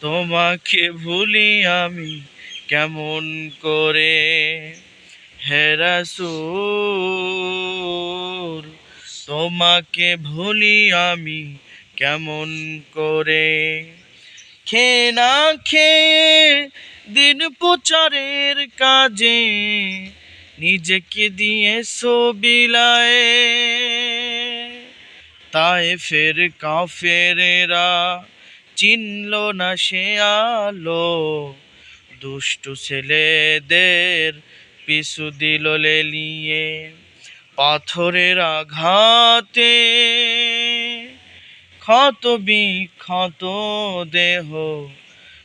তোমাকে ভুলি আমি কেমন করে? হেরাসুর তোমাকে ভুলি আমি কেমন করে? খেয়ে না খেয়ে দিন প্রচারের কাজে নিজেকে দিয়ে সবিলায় তাই ফের কাফেরেরা চিনল না সে আলো। দুষ্টু ছেলেদের পিছু দিল লেলিয়ে পাথরের আঘাতে। ক্ষত বিক্ষত দেহ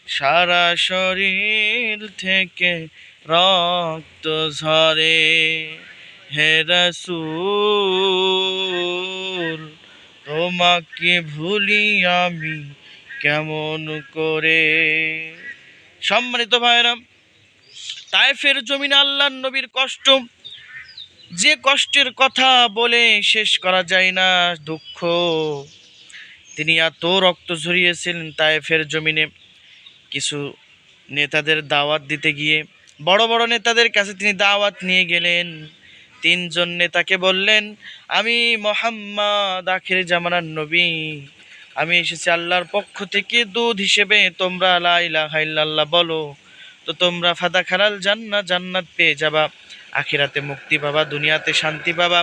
সারা শরীর থেকে রক্ত ঝরে। হে রাসূল, তোমাকে ভুলি আমি কেমন করে? সম্মানিত ভাইরাম তাইফের জমিনে আল্লাহ নবীর কষ্ট। যে কষ্টের কথা বলে শেষ করা যায় না, দুঃখ। তিনি এত রক্ত ঝরিয়েছিলেন তাইফের জমিনে। কিছু নেতাদের দাওয়াত দিতে গিয়ে, বড় বড় নেতাদের কাছে তিনি দাওয়াত নিয়ে গেলেন। তিনজন নেতাকে বললেন, আমি মোহাম্মদ আখির জামানার নবী। আমি এসেছি আল্লাহর পক্ষ থেকে দুধ হিসেবে। তোমরা লা ইলাহা বলো। তো তোমরা ফাদা খারাল জান্নাত জান্নাত পেয়ে যাবা। আখিরাতে মুক্তি পাবা, দুনিয়াতে শান্তি পাবা।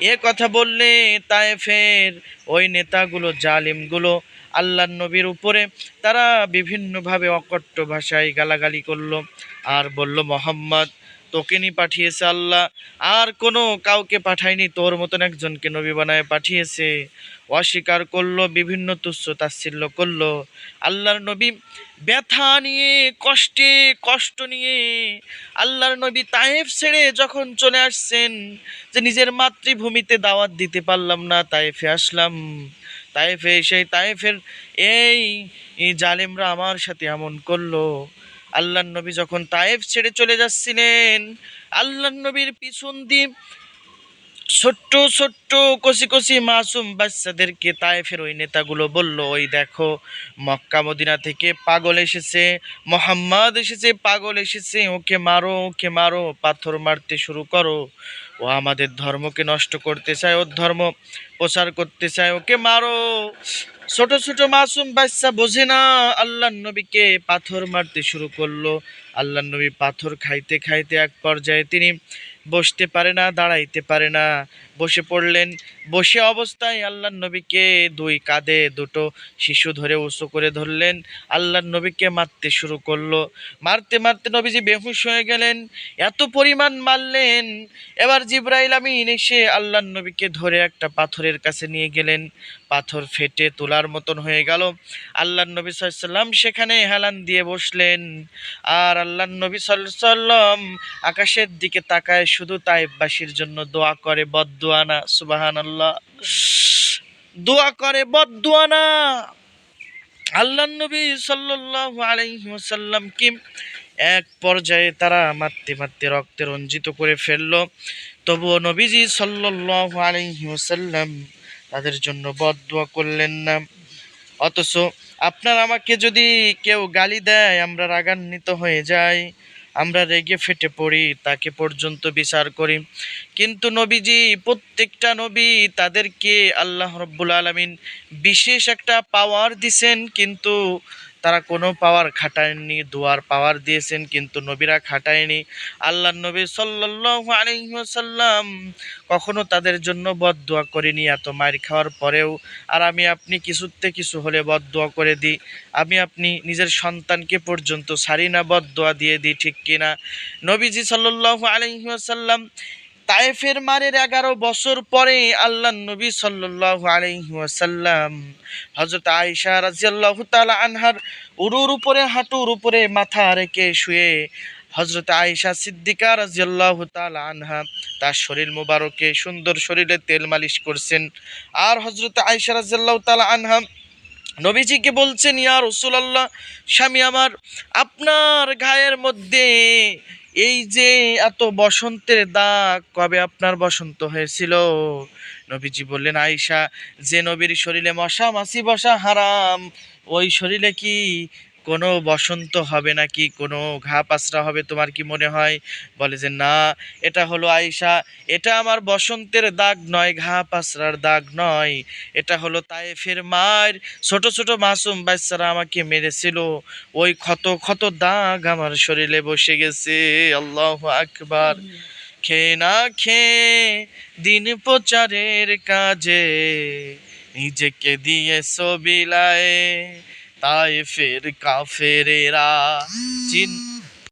এ কথা বললে তায়েফের ওই নেতাগুলো, জালিমগুলো আল্লাহ নবীর উপরে তারা বিভিন্নভাবে অকট্ট ভাষায় গালাগালি করল। আর বলল, মোহাম্মদ তোকে নি পাঠিয়েছে আল্লাহ। আর কোনো কাউকে পাঠায়নি, তোর মতন একজনকে নবী বানায় পাঠিয়েছে। অস্বীকার করল, বিভিন্ন তুচ্ছ তাচ্ছিল্য করল। আল্লাহর নবী ব্যথা নিয়ে, কষ্টে, কষ্ট নিয়ে আল্লাহর নবী তায়েফ ছেড়ে যখন চলে আসছেন যে নিজের মাতৃভূমিতে দাওয়াত দিতে পারলাম না, তায়েফে আসলাম। তায়েফে সেই তায়েফের এই জালেমরা আমার সাথে এমন করল। আল্লাহর নবী যখন তায়েফ ছেড়ে চলে যাচ্ছিলেন আল্লাহর নবীর পিছন দিয়ে ছোট্ট ছোট্ট কচি কচি মাসুম বাচ্চাদেরকে তায়েফের ওই নেতাগুলো বলল, ওই দেখো, মক্কা, মদিনা থেকে পাগল এসেছে, মোহাম্মদ এসেছে, পাগল এসেছে, ওকে মারো ওকে মারো, পাথর মারতে শুরু করো। ও আমাদের ধর্মকে নষ্ট করতে চায়, ওর ধর্ম প্রচার করতে চায়, ওকে মারো। ছোট ছোট মাসুম বাচ্চা বোঝে না। আল্লাহ নবীকে পাথর মারতে শুরু করল। আল্লাহ নবী পাথর খাইতে খাইতে এক পর্যায়ে তিনি বসতে পারে না, দাঁড়াইতে পারে না। বসে পড়লেন। বসে অবস্থায় আল্লাহ নবীকে দুই কাঁধে দুটো শিশু ধরে উঁচু করে ধরলেন। আল্লাহ নবীকে মারতে শুরু করল। মারতে মারতে নবীজি বেহুশ হয়ে গেলেন। এত পরিমাণ মারলেন। এবার জিব্রাইল আমিন এসে আল্লাহ নবীকে ধরে একটা পাথরের কাছে নিয়ে গেলেন। পাথর ফেটে তোলার মতন হয়ে গেল। আল্লাহ নবী সাল্লাম সেখানে হেলান দিয়ে বসলেন। আর আল্লাহ নবী সাল্লাম আকাশের দিকে তাকায়, শুধু তাইবাসীর জন্য দোয়া করে বদুয়া না সুবাহান আল্লাহ দোয়া করে বদুয়া না আল্লাহ নবী সাল্লাল্লাহু আলাইহি কি এক পর্যায়ে তারা মারতে মারতে রক্তে রঞ্জিত করে ফেলল। তবুও নবীজি সাল্লাল্লাহু আলাইহি ওয়াসাল্লাম তাদের জন্য বদুয়া করলেন না। অথচ আপনার আমাকে যদি কেউ গালি দেয়, আমরা রাগান্বিত হয়ে যাই, আমরা রেগে ফেটে পড়ি, তাকে পর্যন্ত বিচার করি। কিন্তু নবীজি, প্রত্যেকটা নবী তাদেরকে আল্লাহ রব্বুল আলমিন বিশেষ একটা পাওয়ার দিছেন, কিন্তু তারা কোনো পাওয়ার খাটায়নি, দুয়ার পাওয়ার দিয়েছেন কিন্তু নবীরা খাটায়নি। আল্লাহ নবী ওয়াসাল্লাম কখনো তাদের জন্য বদদোয়া করিনি, এত মার খাওয়ার পরেও। আর আমি আপনি কিছুতে কিছু হলে বদদোয়া করে দিই। আমি আপনি নিজের সন্তানকে পর্যন্ত সারি না, বদদোয়া দিয়ে দিই, ঠিক কিনা? নবীজি সাল্লাল্লাহু আলাইহি ওয়াসাল্লাম তায়েফের মারের এগারো বছর পরে আল্লাহ নবী সাল্লাল্লাহু আলাইহি ওয়াসাল্লাম হযরত আয়েশা রাদিয়াল্লাহু তাআলা আনহার উরুর উপরে, হাঁটুর উপরে মাথা রেখে শুয়ে হজরত আয়েশা সিদ্দিকা রাজিয়াল্লাহু তাআলা আনহা তার শরীর মোবারকে সুন্দর শরীরে তেল মালিশ করছেন। আর হজরত আয়েশা রাজিয়াল্লাহু তাআলা আনহা নবীজিকে বলছেন, ইয়া রাসূলুল্লাহ, স্বামী আমার, আপনার ঘায়ের মধ্যে এই যে এত বসন্তের দাগ, কবে আপনার বসন্ত হয়েছিল? নবীজি বললেন আয়সা যে নবীর শরীরে মশা মাছি বসা হারাম, ওই শরীরে কি কোনো বসন্ত হবে নাকি, কোনো ঘা পাসরা হবে, তোমার কি মনে হয়? বলে যে, না, এটা হলো আয়েশা। এটা আমার বসন্তের দাগ নয় ঘা পাসরার দাগ নয়। এটা হলো তায়েফের মার ছোট ছোট মাসুম বাচ্চারা আমাকে মেরেছিল। ওই ক্ষত ক্ষত দাগ আমার শরীরে বসে গেছে। আল্লাহ আকবার। খেয়ে না খেয়ে দিন প্রচারের কাজে নিজেকে দিয়ে সবিলায় তাই ফের কাফেরেরা চিন